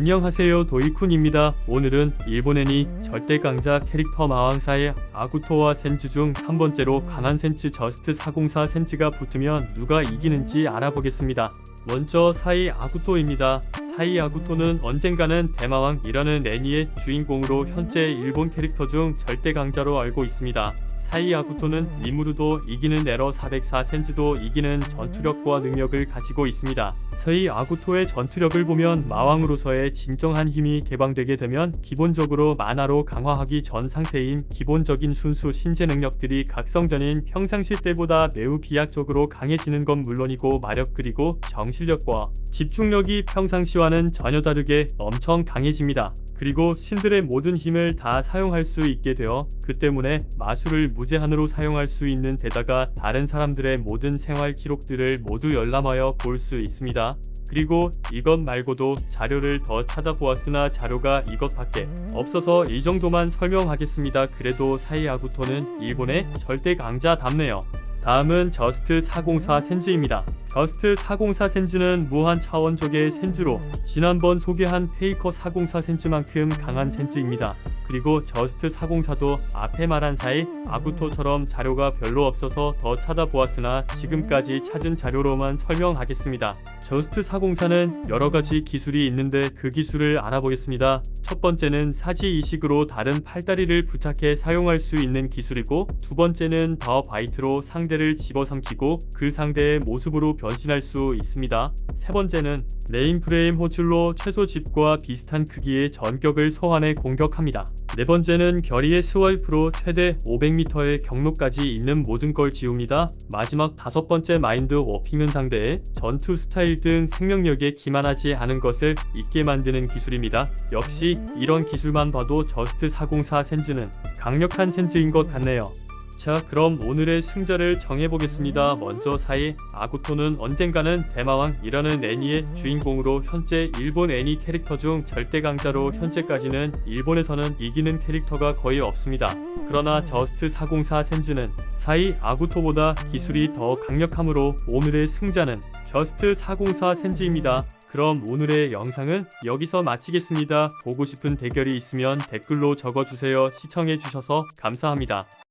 안녕하세요 도이쿤입니다. 오늘은 일본 애니 절대 강자 캐릭터 마왕사의 아구토와 센즈 중 3번째로 강한 센즈 저스트 404 센즈가 붙으면 누가 이기는지 알아보겠습니다. 먼저 사이 아구토입니다. 사이 아구토는 언젠가는 대마왕이라는 애니의 주인공으로 현재 일본 캐릭터 중 절대 강자로 알고 있습니다. 사이 아구토는 리무르도 이기는 에러 404 센즈도 이기는 전투력과 능력을 가지고 있습니다. 서이 아구토의 전투력을 보면 마왕으로서의 진정한 힘이 개방되게 되면 기본적으로 만화로 강화하기 전 상태인 기본적인 순수 신체 능력들이 각성전인 평상시 때보다 매우 비약적으로 강해지는 건 물론이고 마력 그리고 정실력과 집중력이 평상시와 는 전혀 다르게 엄청 강해집니다. 그리고 신들의 모든 힘을 다 사용할 수 있게 되어 그 때문에 마술을 무제한으로 사용할 수 있는 데다가 다른 사람들의 모든 생활 기록들을 모두 열람하여 볼 수 있습니다. 그리고 이것 말고도 자료를 더 찾아보았으나 자료가 이것밖에 없어서 이 정도만 설명하겠습니다. 그래도 사이아구토는 일본의 절대 강자답네요. 다음은 저스트 404 센즈입니다. 저스트 404 센즈는 무한 차원적의 센즈로 지난번 소개한 페이커 404 센즈만큼 강한 센즈입니다. 그리고 저스트 404도 앞에 말한 사이 아구토처럼 자료가 별로 없어서 더 찾아보았으나 지금까지 찾은 자료로만 설명하겠습니다. 저스트 404는 여러 가지 기술이 있는데 그 기술을 알아보겠습니다. 첫 번째는 사지 이식으로 다른 팔다리를 부착해 사용할 수 있는 기술이고 두 번째는 더 바이트로 상대를 집어삼키고 그 상대의 모습으로 변신할 수 있습니다. 세 번째는 메인 프레임 호출로 최소 집과 비슷한 크기의 전격을 소환해 공격합니다. 네 번째는 결의의 스와이프로 최대 500m의 경로까지 있는 모든 걸 지웁니다. 마지막 다섯 번째 마인드 워핑은 상대의 전투 스타일 등 생명력에 기만하지 않은 것을 잊게 만드는 기술입니다. 역시 이런 기술만 봐도 저스트 404 센즈는 강력한 센즈인 것 같네요. 자 그럼 오늘의 승자를 정해보겠습니다. 먼저 사이 아구토는 언젠가는 대마왕이라는 애니의 주인공으로 현재 일본 애니 캐릭터 중 절대 강자로 현재까지는 일본에서는 이기는 캐릭터가 거의 없습니다. 그러나 저스트 404 센즈는 사이 아구토보다 기술이 더 강력하므로 오늘의 승자는 저스트 404 센즈입니다. 그럼 오늘의 영상은 여기서 마치겠습니다. 보고 싶은 대결이 있으면 댓글로 적어주세요. 시청해주셔서 감사합니다.